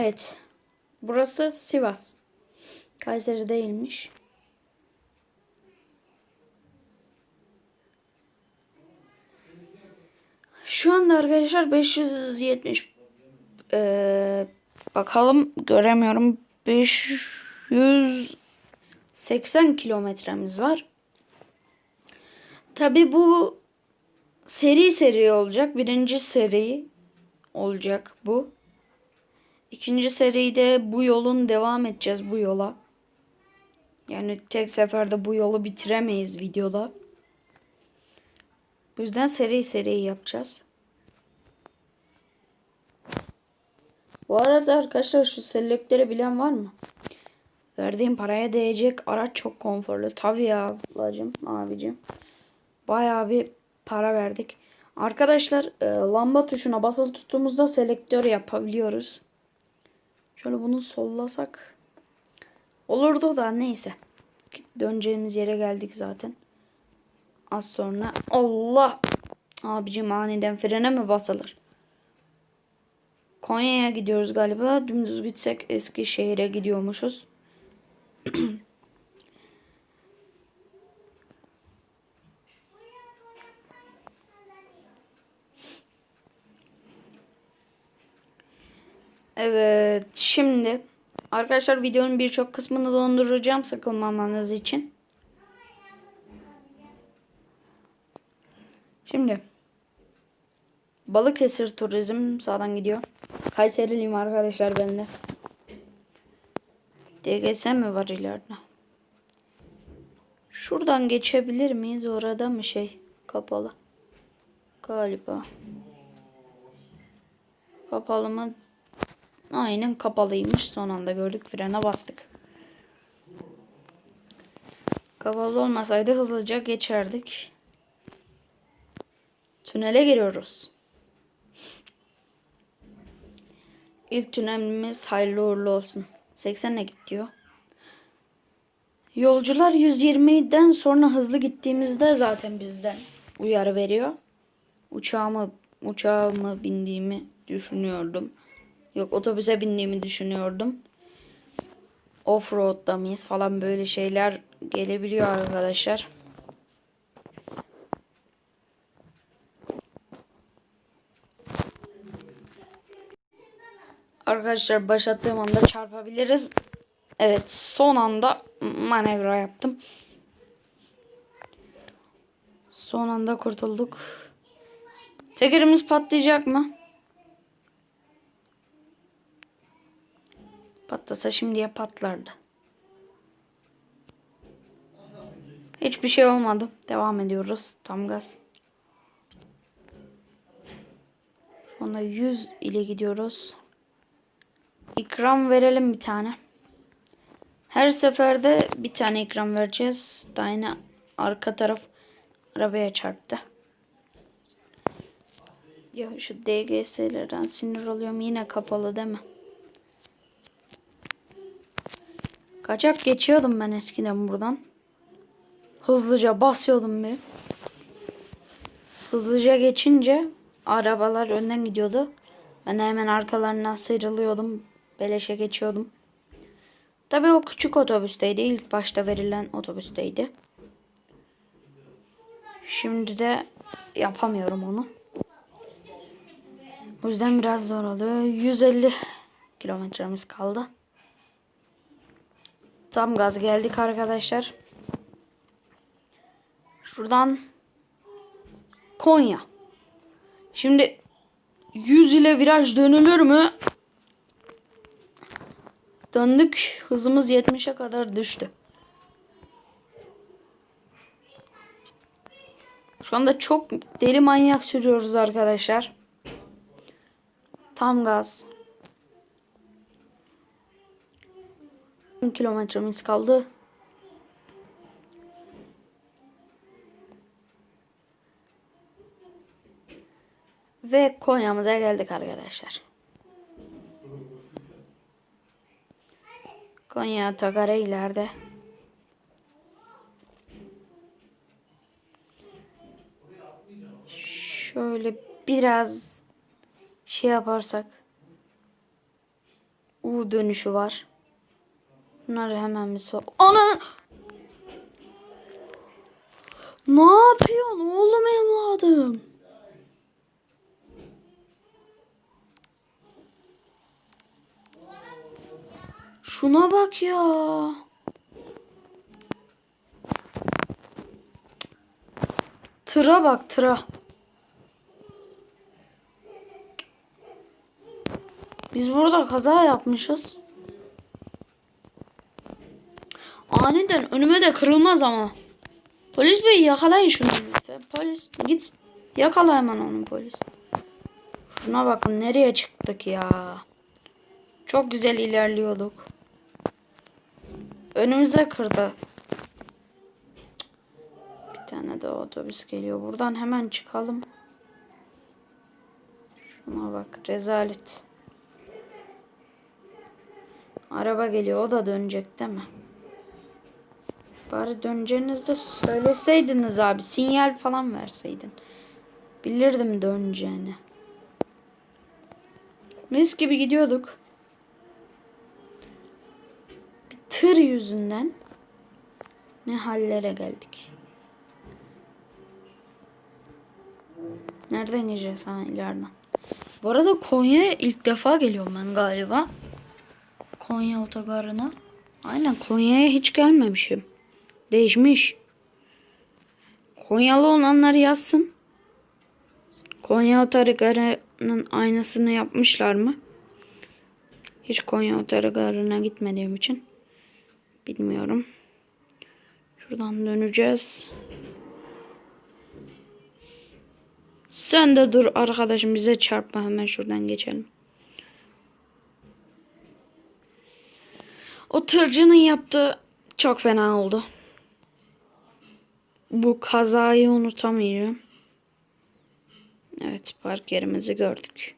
Evet. Burası Sivas. Kayseri değilmiş. Şu anda arkadaşlar 570 Ee, bakalım göremiyorum 580 kilometremiz var. Tabi bu seri seri olacak. Birinci seri olacak bu. İkinci seride bu yolun devam edeceğiz bu yola. Yani tek seferde bu yolu bitiremeyiz videoda. Bu yüzden seri seri yapacağız. Bu arada arkadaşlar şu selektörü bilen var mı? Verdiğim paraya değecek araç çok konforlu. Tabii ya ablacım, abicim. Bayağı bir para verdik. Arkadaşlar e, lamba tuşuna basılı tuttuğumuzda selektör yapabiliyoruz. Şöyle bunu sollasak olurdu da neyse. Döneceğimiz yere geldik zaten. Az sonra Allah abicim aniden frene mi basılır? Konya'ya gidiyoruz galiba. Dümdüz gitsek Eskişehir'e gidiyormuşuz. Evet şimdi arkadaşlar videonun birçok kısmını donduracağım sıkılmamanız için. Şimdi Balıkesir turizm sağdan gidiyor. Kayseriliyim arkadaşlar bende. DGS mi var ileride? Şuradan geçebilir miyiz? Orada mı şey kapalı? Galiba. Kapalı mı? Aynen kapalıymış. Son anda gördük. Frene bastık. Kapalı olmasaydı hızlıca geçerdik. Tünele giriyoruz. İlk tünelimiz hayırlı uğurlu olsun. 80'e git diyor. Yolcular 120'den sonra hızlı gittiğimizde zaten bizden uyarı veriyor. Uçağımı uçağımı bindiğimi düşünüyordum. Yok otobüse bindiğimi düşünüyordum. Offroad'da mıyız falan böyle şeyler gelebiliyor arkadaşlar. Arkadaşlar başlattığım anda çarpabiliriz. Evet son anda manevra yaptım. Son anda kurtulduk. Tekerimiz patlayacak mı? Patlasa şimdiye patlardı. Hiçbir şey olmadı. Devam ediyoruz. Tam gaz. Anda 100 ile gidiyoruz. İkram verelim bir tane. Her seferde bir tane ikram vereceğiz. Daha arka taraf arabaya çarptı. Ya şu DGS'lerden sinir oluyorum. Yine kapalı değil mi? Kaçak geçiyordum ben eskiden buradan. Hızlıca basıyordum bir. Hızlıca geçince arabalar önden gidiyordu. Ben hemen arkalarından sıyrılıyordum. Beleşe geçiyordum. Tabii o küçük otobüsteydi. İlk başta verilen otobüsteydi. Şimdi de yapamıyorum onu. O yüzden biraz zor oluyor. 150 kilometremiz kaldı. Tam gaz geldik arkadaşlar. Şuradan Konya. Şimdi 100 ile viraj dönülür mü? Döndük. Hızımız 70'e kadar düştü. Şu anda çok deli manyak sürüyoruz arkadaşlar. Tam gaz. 10 kilometremiz kaldı. Ve Konya'mıza geldik arkadaşlar. Konya Tagara ileride. Şöyle biraz şey yaparsak. U dönüşü var. Bunları hemen bir so... Ana! Ne yapıyorsun oğlum evladım? Şuna bak ya. Tıra bak tıra. Biz burada kaza yapmışız. Aniden önüme de kırılmaz ama. Polis bey yakalayın şunu lütfen. Polis git yakala hemen onu polis. Şuna bakın nereye çıktık ya. Çok güzel ilerliyorduk. Önümüze kırdı. Bir tane de otobüs geliyor. Buradan hemen çıkalım. Şuna bak rezalet. Araba geliyor. O da dönecek değil mi? Bari döneceğinizde söyleseydiniz abi. Sinyal falan verseydin. Bilirdim döneceğini. Mis gibi gidiyorduk. Bir tır yüzünden ne hallere geldik. Nereden ineceğiz ha ileriden? Bu arada Konya'ya ilk defa geliyorum ben galiba. Konya otogarına. Aynen Konya'ya hiç gelmemişim. Değişmiş. Konyalı olanlar yazsın. Konya otogarının aynasını yapmışlar mı? Hiç Konya otogarına gitmediğim için bilmiyorum. Şuradan döneceğiz. Sen de dur arkadaşım bize çarpma hemen şuradan geçelim. O tırcının yaptığı çok fena oldu. Bu kazayı unutamayacağım. Evet park yerimizi gördük.